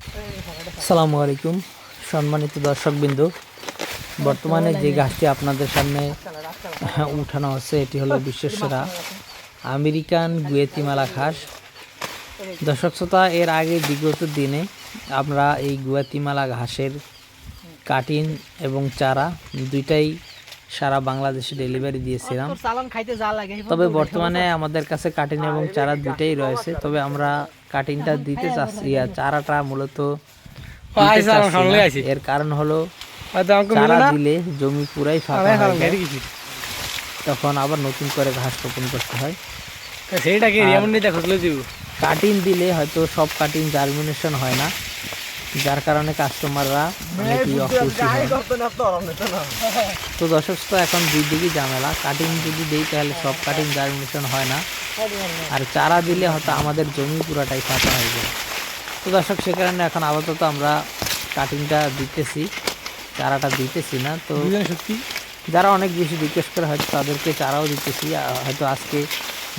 আসসালামু আলাইকুম, সম্মানিত দর্শকবৃন্দ। বর্তমানে যে গাছটি আপনাদের সামনে উঠানো হচ্ছে, এটি হলো বিশ্বের সেরা আমেরিকান গুয়েতিমালা ঘাস দর্শক শ্রোতা, এর আগে বিগত দিনে আমরা এই গুয়াতিমালা ঘাসের কাটিন এবং চারা দুইটাই সারা বাংলাদেশে ডেলিভারি দিয়েছিলাম। তবে বর্তমানে আমাদের কাছে কাটিন এবং চারা দুইটাই রয়েছে তবে আমরা কাটিনটা দিতে চাচ্ছি আর চারাটা মূলত না। এর কারণ হলো চারা দিলে জমি পুরাই ফাঁকা হয়ে তখন আবার নতুন করে ঘাস রোপণ করতে হয়। সেইটাকে আর- এমন দেখো দিব। কাটিং দিলে হয়তো সব কাটিং জার্মিনেশন হয় না। যার কারণে কাস্টমাররা অনেকই অখুশি হয়। তো দর্শক শ্রোতা এখন দুই ঝামেলা। কাটিং যদি দিই তাহলে সব কাটিং জার্মিনেশন হয় না। আর চারা দিলে হয়তো আমাদের জমি পুরাটাই ফাঁকা হয়ে যায়। তো দর্শক সে কারণে এখন আপাতত আমরা কাটিংটা দিতেছি। চারাটা দিতেছি না তো সত্যি? যারা অনেক বেশি রিকোয়েস্ট করে হয়তো তাদেরকে চারাও দিতেছি। হয়তো আজকে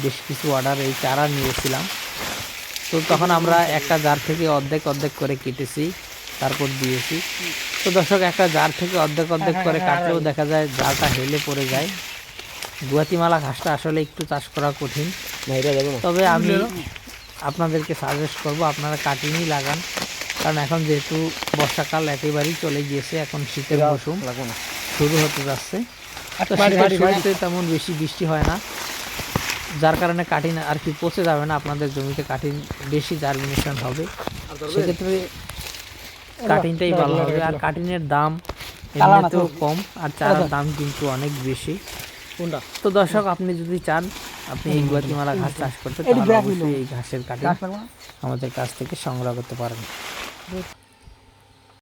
বেশ কিছু অর্ডার এই চারা নিয়েছিলাম। তো তখন আমরা একটা জার থেকে অর্ধেক অর্ধেক করে কেটেছি তারপর দিয়েছি। তো দর্শক একটা জার থেকে অর্ধেক অর্ধেক করে কাটলেও দেখা যায় জারটা হেলে পড়ে যায়। গুয়াতিমালা ঘাসটা আসলে একটু চাষ করা কঠিন। তবে আমি আপনাদেরকে সাজেস্ট করব আপনারা কাটিংই লাগান। কারণ এখন যেহেতু বর্ষাকাল একেবারেই চলে গিয়েছে এখন শীতের মৌসুম। শুরু হতে যাচ্ছে। তো শীতের শুরুতে তেমন বেশি বৃষ্টি হয় না। যার কারণে কাঠিন আর কি পচে যাবে না আপনাদের জমিতে কাঠিন বেশি জার্মিনেশন হবে। সেক্ষেত্রে কাটিংটাই ভালো হবে। আর কাটিনের দাম এমনিতেও কম আর চারার দাম কিন্তু অনেক বেশি। তো দর্শক আপনি যদি চান আপনি এই গুয়াতিমালা ঘাস চাষ করতে তাহলে অবশ্যই এই ঘাসের কাটিং আমাদের কাছ থেকে সংগ্রহ করতে পারেন।